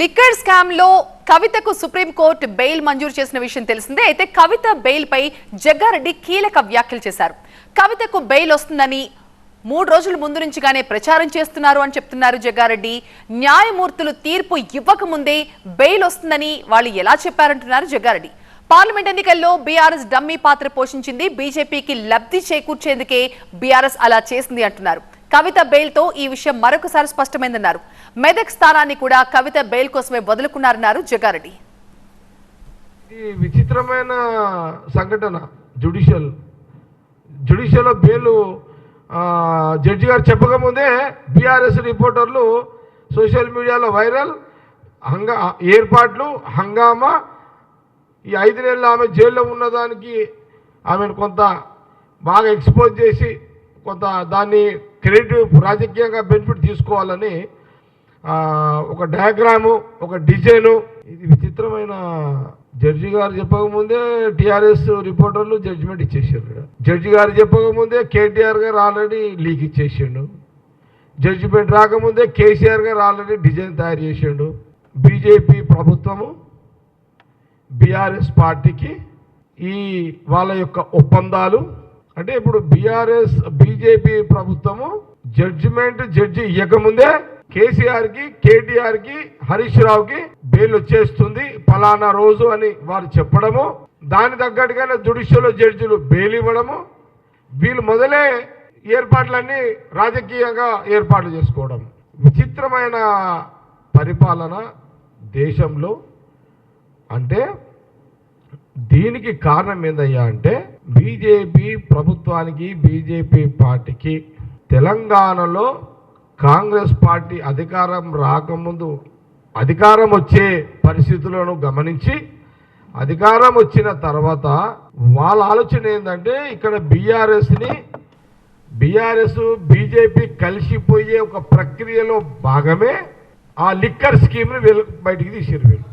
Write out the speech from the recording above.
Liquor స్కామ్లో కవితకు supreme court bail మంజూరు చేసిన విషయం తెలిసిందే. అయితే కవిత బెయిల్ పై జగ్గారెడ్డి కీలక వ్యాఖ్యలు చేశారు. కవితకు బెయిల్ వస్తుందని మూడు రోజుల ముందు నుంచిగానే ప్రచారం చేస్తున్నారు అని చెప్తున్నారు జగ్గారెడ్డి. న్యాయమూర్తులు తీర్పు ఇవ్వకముందే బెయిల్ వస్తుందని వాళ్ళు ఎలా చెప్పారంటున్నారు జగ్గారెడ్డి. పార్లమెంట్ ఎన్నికల్లో బీఆర్ఎస్ డమ్మీ పాత్ర పోషించింది. బీజేపీకి లబ్ధి చేకూర్చేందుకే బీఆర్ఎస్ అలా చేసింది అంటున్నారు. కవిత బెయిల్తో ఈ విషయం మరొకసారి స్పష్టమైందన్నారు. మెదక్ స్థానాన్ని కూడా కవిత బెయిల్ కోసమే వదులుకున్నారన్నారు జగ్గారెడ్డి. విచిత్రమైన సంఘటన జుడిషియల్ జుడిషియల్ బెయిల్ జడ్జి గారు చెప్పకముందే బీఆర్ఎస్ రిపోర్టర్లు సోషల్ మీడియాలో వైరల్ హంగా ఏర్పాట్లు హంగామా ఈ ఐదు నెలలు ఆమె జైల్లో ఉన్నదానికి ఆమెను కొంత బాగా ఎక్స్పోజ్ చేసి కొంత దాన్ని క్రెడిట్ రాజకీయంగా బెనిఫిట్ తీసుకోవాలని ఒక డయాగ్రాము ఒక డిజైను ఇది విచిత్రమైన జడ్జి గారు చెప్పకముందే టీఆర్ఎస్ రిపోర్టర్లు జడ్జిమెంట్ ఇచ్చేసారు జడ్జి గారు చెప్పకముందే కేటీఆర్ గారు ఆల్రెడీ లీక్ ఇచ్చేసిండు. జడ్జిమెంట్ రాకముందే కేసీఆర్ గారు ఆల్రెడీ డిజైన్ తయారు చేసిండు. బీజేపీ ప్రభుత్వము బీఆర్ఎస్ పార్టీకి ఈ వాళ్ళ యొక్క ఒప్పందాలు అంటే ఇప్పుడు బీఆర్ఎస్ బీజేపీ ప్రభుత్వము జడ్జిమెంట్ జడ్జి ఇవ్వకముందే కేసీఆర్కి కేటీఆర్కి హరీష్ రావుకి బెయిల్ వచ్చేస్తుంది ఫలానా రోజు అని వారు చెప్పడము. దాని తగ్గట్టుగానే జుడిషియల్ జడ్జిలు బెయిల్ ఇవ్వడము. వీళ్ళు మొదలే ఏర్పాట్లన్నీ రాజకీయంగా ఏర్పాట్లు చేసుకోవడం. విచిత్రమైన పరిపాలన దేశంలో. అంటే దీనికి కారణం ఏందయ్యా అంటే బీజేపీ ప్రభుత్వానికి బీజేపీ పార్టీకి తెలంగాణలో కాంగ్రెస్ పార్టీ అధికారం రాకముందు అధికారం వచ్చే పరిస్థితులను గమనించి అధికారం వచ్చిన తర్వాత వాళ్ళ ఆలోచన ఏంటంటే ఇక్కడ బీఆర్ఎస్ని బీఆర్ఎస్ బీజేపీ కలిసిపోయే ఒక ప్రక్రియలో భాగమే ఆ లిక్కర్ స్కీమ్ని వెలు బయటికి తీసిరు వీళ్ళు.